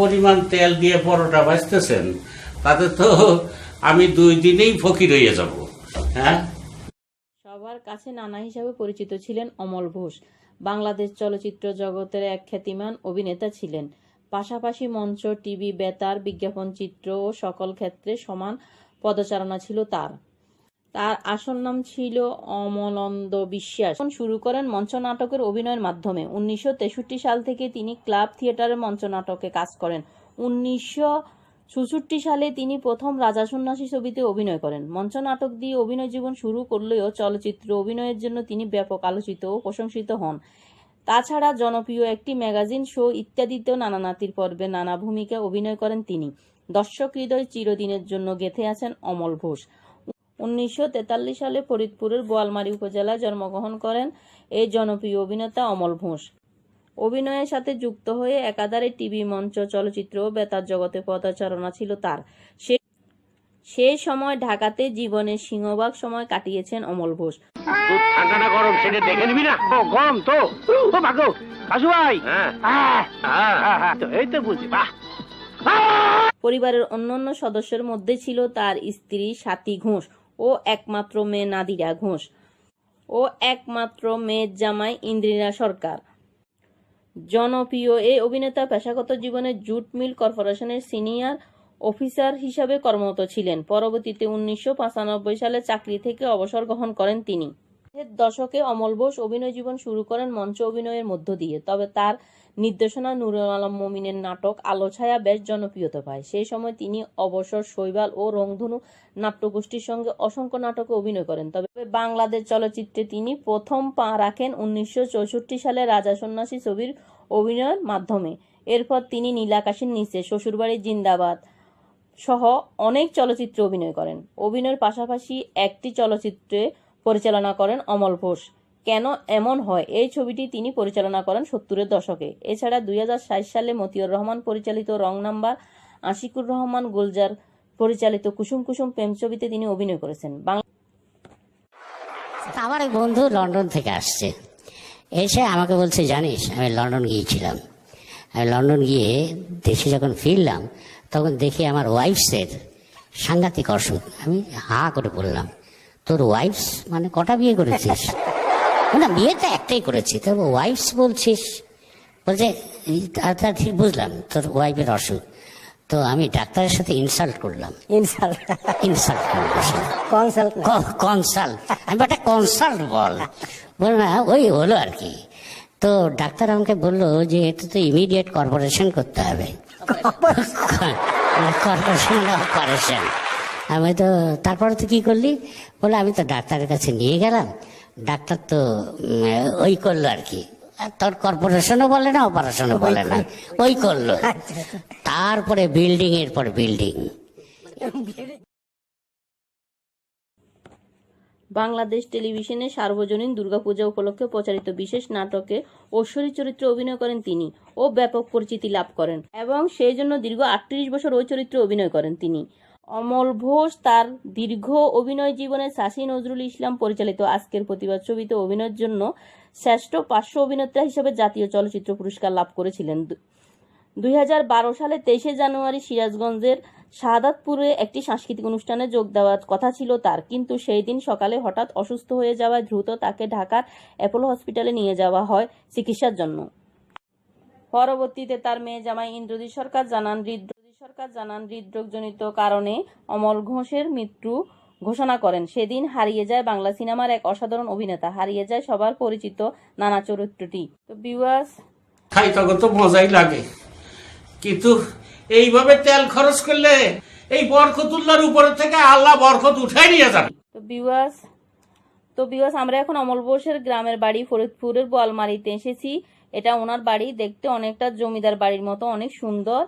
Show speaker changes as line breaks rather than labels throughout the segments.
পরিমাণ তেল দিয়ে পরোটা ভাজতেছেন, তাতে তো আমি দুই দিনেই ফকির হয়ে যাব হ্যাঁ?
সবার কাছে নানা হিসাবে পরিচিত ছিলেন অমল ঘোষ। বাংলাদেশ চলচ্চিত্র জগতের এক খ্যাতিমান অভিনেতা ছিলেন। পাশাপাশি মঞ্চ, টিভি, বেতার, বিজ্ঞাপন, চিত্র ও সকল ক্ষেত্রে সমান পদচারণা ছিল তার। তার আসল নাম ছিল অমলন্দ বিশ্বাস। শুরু করেন মঞ্চ নাটকের অভিনয়ের মাধ্যমে, উনিশশো তেষট্টি সাল থেকে তিনি ক্লাব থিয়েটারের মঞ্চ নাটকে কাজ করেন। উনিশশো চৌষট্টি সালে তিনি প্রথম রাজা সন্ন্যাসী ছবিতে অভিনয় করেন। মঞ্চ নাটক দিয়ে অভিনয় জীবন শুরু করলেও চলচ্চিত্র অভিনয়ের জন্য তিনি ব্যাপক আলোচিত ও প্রশংসিত হন। তাছাড়া জনপ্রিয় একটি ম্যাগাজিন, শো ইত্যাদিতেও নানা নাতির পর্বে নানা ভূমিকা অভিনয় করেন তিনি। দর্শক হৃদয় চিরদিনের জন্য গেথে আছেন অমল ঘোষ। উনিশশো তেতাল্লিশ সালে ফরিদপুরের বোয়ালমারী উপজেলায় জন্মগ্রহণ করেন এই জনপ্রিয় অভিনেতা অমল ঘোষ। অভিনয়ের সাথে যুক্ত হয়ে একাধারে টিভি মঞ্চ চলচ্চিত্র ও বেতার জগতে পদাচারণা ছিল তার। সে সেই সময় ঢাকাতে জীবনের সিংহভাগ সময় কাটিয়েছেন অমল ঘোষ।
ঠান্ডা না গরম সেটা দেখে নিবি না? গরম তো। ও ভাগো কাশু ভাই। তো এই তো বুঝি বাহ।
পরিবারের অন্যান্য সদস্যের মধ্যে ছিল তার স্ত্রী স্বাতী ঘোষ। ও একমাত্র মেয়ে নাদিরা ঘোষ। ও একমাত্র মেয়ের জামাই ইন্দ্রিরা সরকার। জনপ্রিয় এই অভিনেতা পেশাগত জীবনে জুট মিল কর্পোরেশনের সিনিয়র অফিসার হিসাবে কর্মরত ছিলেন। পরবর্তীতে উনিশশো পঁচানব্বই সালে চাকরি থেকে অবসর গ্রহণ করেন তিনি। দশকে অমল বোস অভিনয় জীবন শুরু করেন মঞ্চ অভিনয়ের মধ্য দিয়ে। তবে তার নির্দেশনা নুরুল আলম মমিনের নাটক আলো ছায়া বেশ জনপ্রিয়তা পায়। সেই সময় তিনি অবসর, শৈবাল ও রংধনু নাট্যগোষ্ঠীর সঙ্গে অসংখ্য নাটকে অভিনয় করেন। তবে বাংলাদেশ চলচ্চিত্রে তিনি প্রথম পা রাখেন উনিশশো চৌষট্টি সালে রাজা সন্ন্যাসী ছবির অভিনয়ের মাধ্যমে। এরপর তিনি নীলাকাশের নিচে, শ্বশুরবাড়ি জিন্দাবাদ সহ অনেক চলচ্চিত্রে অভিনয় করেন। অভিনয়ের পাশাপাশি একটি চলচ্চিত্রে পরিচালনা করেন অমল ঘোষ। কেন এমন হয়? এই ছবিটি তিনি পরিচালনা করেন সত্তরের দশকে। এছাড়া দুই হাজার সালে মতিউর রহমান পরিচালিত রং নাম্বার আশিকুর রহমান গুলজার পরিচালিত কুসুম কুসুম প্রেম ছবিতে তিনি অভিনয় করেছেন।
আমার এক বন্ধু লন্ডন থেকে আসছে। এসে আমাকে বলছে, জানিস, আমি লন্ডন গিয়েছিলাম। আমি লন্ডন গিয়ে দেশে যখন ফিরলাম, তখন দেখি আমার ওয়াইফসের সাংঘাতিক অসুখ। আমি হা করে বললাম, তোর ওয়াইফস মানে কটা বিয়ে করেছিস? না বিয়ে তো একটাই করেছি। তবে ওয়াইফস বলছিস? বলছে তা ঠিক বুঝলাম তোর ওয়াইফের অসুখ। তো আমি ডাক্তারের সাথে ইনসাল্ট করলাম।
ইনসাল্ট
ইনসাল্ট
কনসাল্ট
কনসাল্ট আমি একটা কনসাল্ট বল। বল না ওই হলো আর কি। তো ডাক্তার আমাকে বলল যে এটা তো ইমিডিয়েট কর্পোরেশন করতে হবে। কর্পোরেশন আমি তো তারপরে তো কি করলি? বলে আমি তো ডাক্তারের কাছে নিয়ে গেলাম। ডাক্তার তো ওই করল আর কি। তোর কর্পোরেশনও বলে না অপারেশনও বলে না। ওই করল। তারপরে বিল্ডিং এর পর বিল্ডিং
বাংলাদেশ টেলিভিশনে সার্বজনীন দুর্গাপূজা উপলক্ষে প্রচারিত বিশেষ নাটকে ঐশ্বরী চরিত্রে অভিনয় করেন তিনি ও ব্যাপক পরিচিতি লাভ করেন এবং সেই জন্য দীর্ঘ আটত্রিশ বছর ওই চরিত্রে অভিনয় করেন তিনি। অমল ঘোষ তার দীর্ঘ অভিনয় জীবনে শাসী নজরুল ইসলাম পরিচালিত আজকের প্রতিবাদ ছবিতে অভিনয়ের জন্য শ্রেষ্ঠ পার্শ্ব অভিনেতা হিসেবে জাতীয় চলচ্চিত্র পুরস্কার লাভ করেছিলেন। দুই হাজার বারো সালে তেইশে জানুয়ারি সিরাজগঞ্জের শাহাদাতপুরে একটি সাংস্কৃতিক অনুষ্ঠানে যোগ দেওয়ার কথা ছিল তার। কিন্তু সেই দিন সকালে হঠাৎ অসুস্থ হয়ে যাওয়ায় দ্রুত তাকে ঢাকার অ্যাপোলো হসপিটালে নিয়ে যাওয়া হয় চিকিৎসার জন্য। পরবর্তীতে তার মেয়ে জামাই ইন্দ্রজিৎ সরকার জানান হৃদরোগী সরকার জানান হৃদরোগজনিত কারণে অমল ঘোষের মৃত্যু ঘোষণা করেন। সেদিন হারিয়ে যায় বাংলা সিনেমার এক অসাধারণ অভিনেতা। হারিয়ে যায় সবার পরিচিত নানা চরিত্রটি। তো ভিউয়ার্স
খাই তখন তো মজাই লাগে। কিন্তু এইভাবে তেল খরচ করলে এই বরকতুল্লার উপরে থেকে আল্লাহ বরকত উঠাই নিয়ে যাবে।
তো বিওয়াস তো বিওয়াস আমরা এখন অমল বোসের গ্রামের বাড়ি ফরিদপুরের বোয়ালমারিতে এসেছি। এটা ওনার বাড়ি। দেখতে অনেকটা জমিদার বাড়ির মতো অনেক সুন্দর।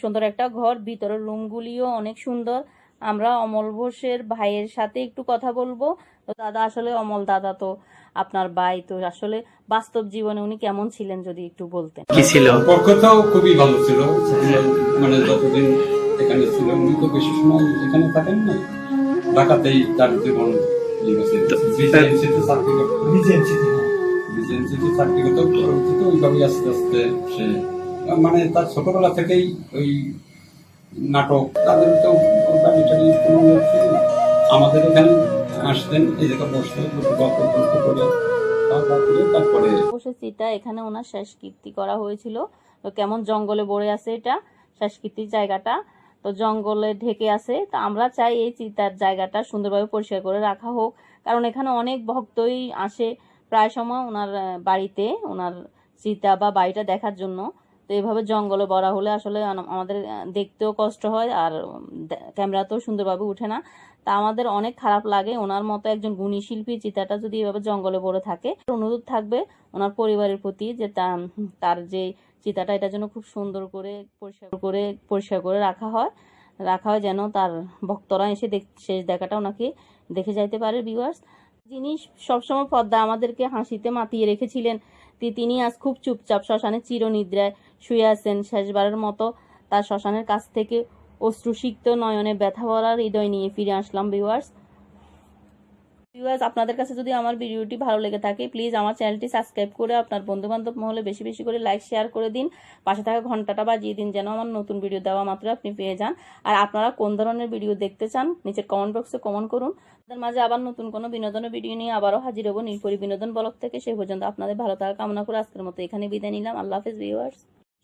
সুন্দর একটা ঘর। ভিতরের রুমগুলিও অনেক সুন্দর। আমরা অমল বোসের ভাইয়ের সাথে একটু কথা বলব। তো দাদা আসলে অমল দাদা তো আপনার ভাই। তো আসলে বাস্তব জীবনে উনি কেমন ছিলেন যদি একটু বলতেন?
কি ছিল?
সম্পর্কটাও খুবই ভালো ছিল। মানে যতদিন এখানে ছিল উনি তো বেশি সময় এখানে থাকেন না। ঢাকাতেই তার জীবন চাকরি করতো। ওইভাবেই আস্তে আস্তে সে মানে তার ছোটবেলা থেকেই ওই নাটক তাদের তো বাড়ি। আমাদের এখানে আসতেন, এই বসতেন গল্প গল্প করে
চিতা এখানে ওনার শেষকৃতি করা হয়েছিল। তো কেমন জঙ্গলে ভরে আছে এটা শেষকৃতির জায়গাটা, তো জঙ্গলে ঢেকে আছে। তো আমরা চাই এই চিতার জায়গাটা সুন্দরভাবে পরিষ্কার করে রাখা হোক। কারণ এখানে অনেক ভক্তই আসে প্রায় সময় ওনার বাড়িতে, ওনার চিতা বা বাড়িটা দেখার জন্য। তো এইভাবে জঙ্গলে বড়া হলে আসলে আমাদের দেখতেও কষ্ট হয় আর ক্যামেরাতেও সুন্দরভাবে উঠে না। তা আমাদের অনেক খারাপ লাগে। ওনার মতো একজন গুণী শিল্পী চিতাটা যদি এভাবে জঙ্গলে ভরে থাকে অনুরোধ থাকবে ওনার পরিবারের প্রতি যে তার যে চিতাটা, এটা যেন খুব সুন্দর করে পরিষ্কার করে পরিষ্কার করে রাখা হয়। রাখা হয় যেন তার ভক্তরা এসে দেখ শেষ দেখাটা ওনাকে দেখে যাইতে পারে ভিউয়ার্স যিনি সবসময় পদ্মা আমাদেরকে হাসিতে মাতিয়ে রেখেছিলেন। তিনি আজ খুব চুপচাপ শ্মশানে চিরনিদ্রায় শুয়ে আছেন। শেষবারের মতো তার শ্মশানের কাছ থেকে অশ্রুসিক্ত নয়নে ব্যথা বলার হৃদয় নিয়ে ফিরে আসলাম ভিউয়ার্স ভিউয়ার্স আপনাদের কাছে যদি আমার ভিডিওটি ভালো লেগে থাকে প্লিজ আমার চ্যানেলটি সাবস্ক্রাইব করে আপনার বন্ধু বান্ধব মহলে বেশি বেশি করে লাইক শেয়ার করে দিন। পাশে থাকা ঘন্টাটা বাজিয়ে দিন যেন আমার নতুন ভিডিও দেওয়া মাত্র আপনি পেয়ে যান। আর আপনারা কোন ধরনের ভিডিও দেখতে চান নিচের কমেন্ট বক্সে কমেন্ট করুন। আপনাদের মাঝে আবার নতুন কোনো বিনোদনের ভিডিও নিয়ে আবারও হাজির হব। নীলপরি বিনোদন ব্লগ থেকে। সেই পর্যন্ত আপনাদের ভালো থাকা কামনা করে আজকের মতো এখানে বিদায় নিলাম। আল্লাহ হাফেজ ভিউয়ার্স